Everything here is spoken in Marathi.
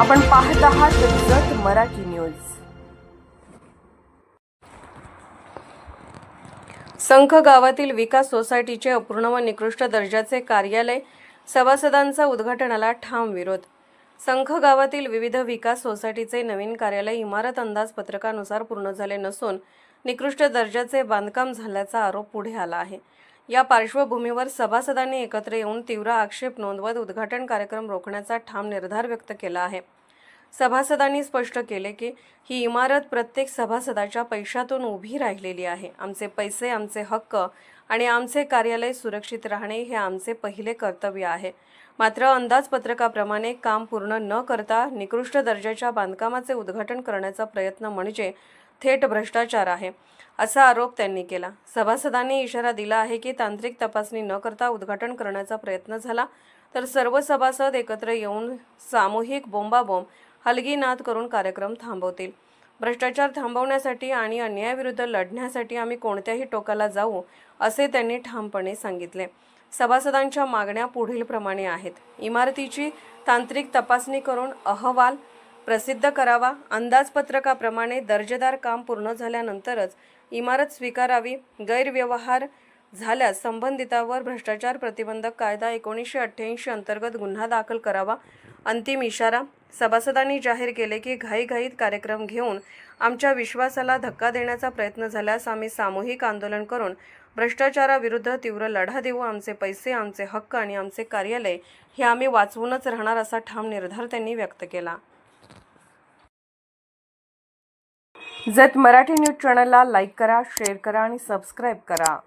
आपण पाहत आहात जत मराठी न्यूज. संख गावातील विकास सोसायटीचे अपूर्ण व निकृष्ट दर्जाचे कार्यालय सभासदांचा उद्घाटनाला ठाम विरोध. संख गावातील विविध विकास सोसायटीचे नवीन कार्यालय इमारत अंदाजपत्रकानुसार पूर्ण झाले नसून निकृष्ट दर्जाचे बांधकाम झाल्याचा आरोप पुढे आला आहे. या पार्श्वभूमीवर सभासदांनी एकत्र येऊन तीव्र आक्षेप नोंदवत उद्घाटन कार्यक्रम रोखण्याचा ठाम निर्धार व्यक्त केला आहे. सभासदांनी स्पष्ट केले की ही इमारत प्रत्येक सभासदाच्या पैशातून उभी राहिलेली आहे. आमचे पैसे आमचे हक्क आणि आमचे कार्यालय सुरक्षित राहणे हे आमचे पहिले कर्तव्य आहे. मात्र अंदाजपत्रकाप्रमाणे काम पूर्ण न करता निकृष्ट दर्जाच्या बांधकामाचे उद्घाटन करण्याचा प्रयत्न म्हणजे थेट भ्रष्टाचार आहे असा आरोप त्यांनी केला. सभासदांनी इशारा दिला आहे की तांत्रिक तपासणी न करता उद्घाटन करण्याचा प्रयत्न झाला तर सर्व सभासद एकत्र येऊन सामूहिक बोंबाबोंब हलगीनाद करून कार्यक्रम थांबवतील. भ्रष्टाचार थांबवण्यासाठी आणि अन्यायाविरुद्ध लढण्यासाठी आम्ही कोणत्याही टोकाला जाऊ असे त्यांनी ठामपणे सांगितले. सभासदांच्या मागण्या पुढीलप्रमाणे आहेत. इमारतीची तांत्रिक तपासणी करून अहवाल प्रसिद्ध करावा. अंदाजपत्रकाप्रमाणे दर्जेदार काम पूर्ण झाल्यानंतरच इमारत स्वीकारावी. गैरव्यवहार झाल्यास संबंधितावर भ्रष्टाचार प्रतिबंधक कायदा एकोणीसशे अठ्ठ्याऐंशी अंतर्गत गुन्हा दाखल करावा. अंतिम इशारा सभासदांनी जाहीर केले की घाईघाईत कार्यक्रम घेऊन आमच्या विश्वासाला धक्का देण्याचा प्रयत्न झाल्यास आम्ही सामूहिक आंदोलन करून भ्रष्टाचाराविरुद्ध तीव्र लढा देऊ आमचे पैसे आमचे हक्क आणि आमचे कार्यालय हे आम्ही वाचवूनच राहणार असा ठाम निर्धार त्यांनी व्यक्त केला. जत मराठी न्यूज चॅनलला लाईक करा शेअर करा आणि सबस्क्राईब करा.